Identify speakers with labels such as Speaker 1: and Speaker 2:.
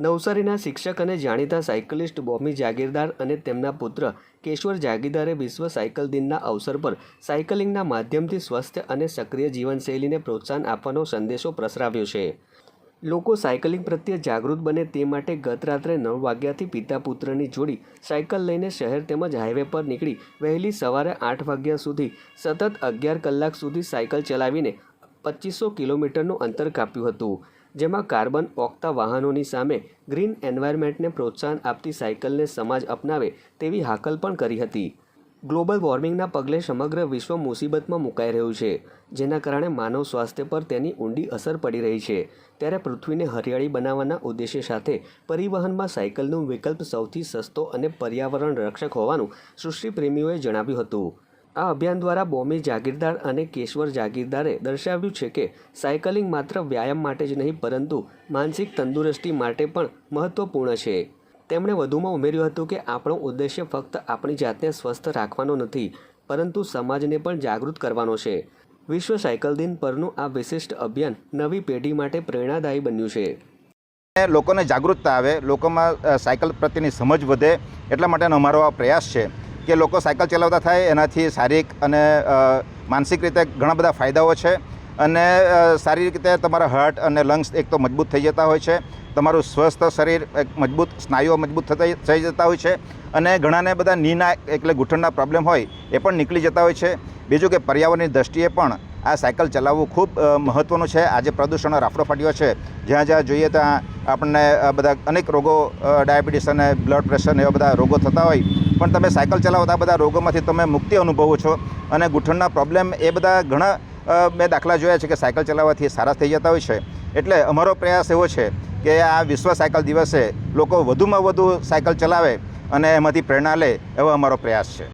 Speaker 1: નવસારીના શિક્ષક અને જાણીતા સાયકલિસ્ટ બોમી જાગીરદાર અને તેમના પુત્ર કેશવર જાગીરદારે વિશ્વ સાયકલ દિનના અવસર પર સાયકલિંગના માધ્યમથી સ્વસ્થ અને સક્રિય જીવનશૈલીને પ્રોત્સાહન આપવાનો સંદેશો પ્રસરાવ્યો છે. લોકો સાયકલિંગ પ્રત્યે જાગૃત બને તે માટે ગત રાત્રે નવ વાગ્યાથી પિતા પુત્રની જોડી સાયકલ લઈને શહેર તેમજ હાઈવે પર નીકળી વહેલી સવારે આઠ વાગ્યા સુધી સતત અગિયાર કલાક સુધી સાયકલ ચલાવીને પચીસો કિલોમીટરનું અંતર કાપ્યું હતું. જેમાં કાર્બન ઓગતા વાહનોની સામે ગ્રીન એન્વાયરમેન્ટને પ્રોત્સાહન આપતી સાયકલને સમાજ અપનાવે તેવી હાકલ પણ કરી હતી. ગ્લોબલ વોર્મિંગના પગલે સમગ્ર વિશ્વ મુસીબતમાં મુકાઈ રહ્યું છે, જેના કારણે માનવ સ્વાસ્થ્ય પર તેની ઊંડી અસર પડી રહી છે. ત્યારે પૃથ્વીને હરિયાળી બનાવવાના ઉદ્દેશ્ય સાથે પરિવહનમાં સાયકલનો વિકલ્પ સૌથી સસ્તો અને પર્યાવરણ રક્ષક હોવાનું સૃષ્ટિ પ્રેમીઓએ જણાવ્યું હતું. આ અભિયાન દ્વારા બોમી જાગીરદાર અને કેશવર જાગીરદારે દર્શાવ્યું છે કે સાયકલિંગ માત્ર વ્યાયામ માટે જ નહીં, પરંતુ માનસિક તંદુરસ્તી માટે પણ મહત્વપૂર્ણ છે. તેમણે વધુમાં ઉમેર્યું હતું કે આપણો ઉદ્દેશ્ય ફક્ત આપણી જાતને સ્વસ્થ રાખવાનો નથી, પરંતુ સમાજને પણ જાગૃત કરવાનો છે. વિશ્વ સાયકલ દિન પરનું આ વિશિષ્ટ અભિયાન નવી પેઢી માટે પ્રેરણાદાયી બન્યું છે.
Speaker 2: લોકોને જાગૃતતા આવે, લોકોમાં સાયકલ પ્રત્યેની સમજ વધે, એટલા માટેનો અમારો આ પ્રયાસ છે. કે લોકો સાયકલ ચલાવતા થાય, એનાથી શારીરિક અને માનસિક રીતે ઘણા બધા ફાયદાઓ છે. અને શારીરિક રીતે તમારા હાર્ટ અને લંગ્સ એક તો મજબૂત થઈ જતા હોય છે. તમારું સ્વસ્થ શરીર એક મજબૂત, સ્નાયુઓ મજબૂત થતા થઈ જતા હોય છે. અને ઘણાને બધા નીના એટલે ઘૂંટણના પ્રોબ્લેમ હોય, એ પણ નીકળી જતા હોય છે. બીજું કે પર્યાવરણની દ્રષ્ટિએ પણ આ સાયકલ ચલાવવું ખૂબ મહત્ત્વનું છે. આજે પ્રદૂષણનો રાફડો ફાટ્યો છે. જ્યાં જ્યાં જોઈએ ત્યાં આપણને બધા અનેક રોગો ડાયાબિટીસ અને બ્લડ પ્રેશર એવા બધા રોગો થતા હોય. પણ તમે સાયકલ ચલાવો આ બધા રોગોમાંથી તમે મુક્તિ અનુભવો છો અને ઘૂંટણના પ્રોબ્લેમ એ બધા ઘણા મેં દાખલા જોયા છે કે સાયકલ ચલાવવાથી સારા થઈ જતા હોય છે. એટલે અમારો પ્રયાસ એવો છે કે આ વિશ્વ સાયકલ દિવસે લોકો વધુમાં વધુ સાયકલ ચલાવે અને એમાંથી પ્રેરણા લે એવો અમારો પ્રયાસ છે.